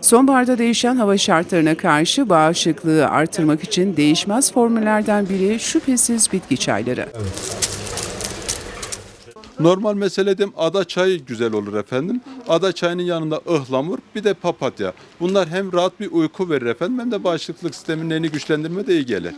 Sonbaharda değişen hava şartlarına karşı bağışıklığı artırmak için değişmez formüllerden biri şüphesiz bitki çayları. Normal meselede ada çayı güzel olur efendim. Ada çayının yanında ıhlamur bir de papatya. Bunlar hem rahat bir uyku verir efendim hem de bağışıklık sistemini güçlendirme de iyi gelir.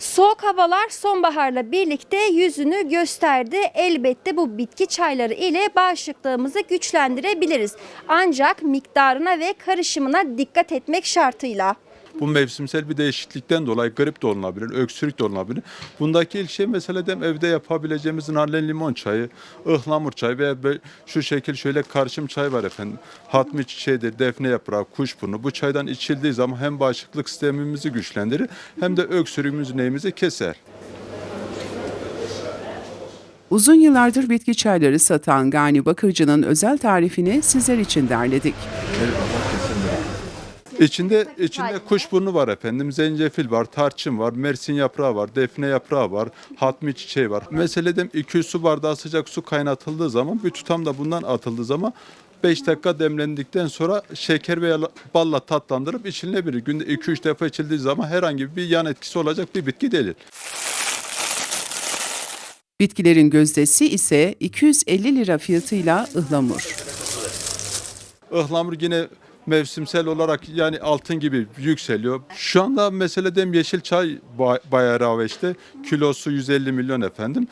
Soğuk havalar sonbaharla birlikte yüzünü gösterdi. Elbette bu bitki çayları ile bağışıklığımızı güçlendirebiliriz. Ancak miktarına ve karışımına dikkat etmek şartıyla. Bu mevsimsel bir değişiklikten dolayı grip de olunabilir, öksürük de olunabilir. Bundaki ilk şey mesela de evde yapabileceğimiz narlen limon çayı, ıhlamur çayı veya böyle şu şekil şöyle karışım çay var efendim. Hatmi çiçeğidir, defne yaprağı, kuşburnu. Bu çaydan içildiği zaman hem bağışıklık sistemimizi güçlendirir hem de öksürüğümüzü neyimizi keser. Uzun yıllardır bitki çayları satan Gani Bakırcı'nın özel tarifini sizler için derledik. İçinde içinde kuşburnu var efendim, zencefil var, tarçın var, mersin yaprağı var, defne yaprağı var, hatmi çiçeği var. Meseleden 200 su bardağı sıcak su kaynatıldığı zaman bir tutam da bundan atıldığı zaman 5 dakika demlendikten sonra şeker veya balla tatlandırıp içilebilir. Günde 2-3 defa içildiği zaman herhangi bir yan etkisi olacak bir bitki değil. Bitkilerin gözdesi ise 250 lira fiyatıyla ıhlamur. Ihlamur yine mevsimsel olarak yani altın gibi yükseliyor. Şu anda meseleden yeşil çay ba- bayağı rağbeşte. Kilosu 150 milyon efendim.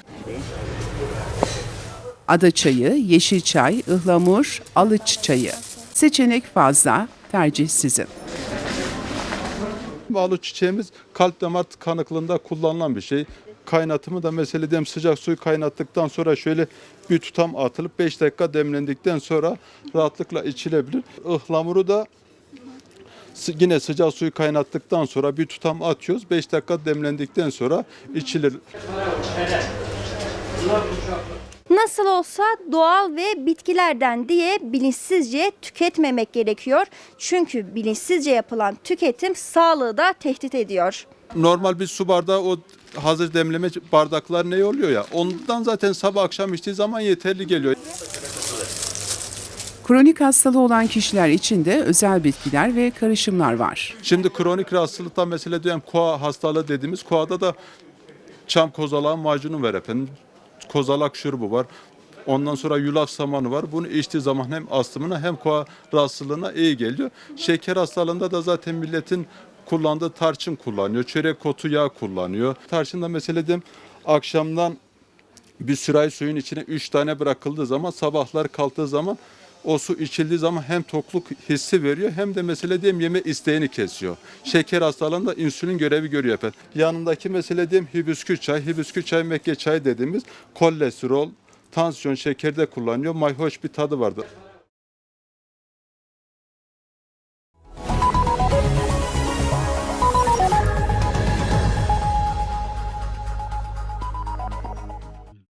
Ada çayı, yeşil çay, ıhlamur, alıç çayı. Seçenek fazla, tercih sizin. Balı çiçeğimiz kalp damar tıkanıklığında kullanılan bir şey. Kaynatımı da mesela dem sıcak suyu kaynattıktan sonra şöyle bir tutam atılıp 5 dakika demlendikten sonra rahatlıkla içilebilir. Ihlamuru da yine sıcak suyu kaynattıktan sonra bir tutam atıyoruz. 5 dakika demlendikten sonra içilir. Nasıl olsa doğal ve bitkilerden diye bilinçsizce tüketmemek gerekiyor. Çünkü bilinçsizce yapılan tüketim sağlığı da tehdit ediyor. Normal bir su bardağı o hazır demleme bardaklar ne oluyor ya? Ondan zaten sabah akşam içtiği zaman yeterli geliyor. Kronik hastalığı olan kişiler için de özel bitkiler ve karışımlar var. Şimdi kronik rahatsızlıkta mesela diyelim koa hastalığı dediğimiz koada da çam kozalağı macunu var efendim. Kozalak şurubu var. Ondan sonra yulaf samanı var. Bunu içtiği zaman hem astımına hem koa rahatsızlığına iyi geliyor. Şeker hastalığında da zaten milletin kullandığı tarçın kullanıyor. Çörek otu yağı kullanıyor. Tarçın da mesela diyelim akşamdan bir sürahi suyun içine 3 tane bırakıldığı zaman sabahlar kalktığı zaman o su içildiği zaman hem tokluk hissi veriyor hem de mesele diyeyim yeme isteğini kesiyor. Şeker hastalığında insülin görevi görüyor efendim. Yanındaki mesele diyeyim hibüskü çay, hibüskü çay Mekke çay dediğimiz kolesterol, tansiyon, şekerde kullanıyor. Mayhoş bir tadı vardır.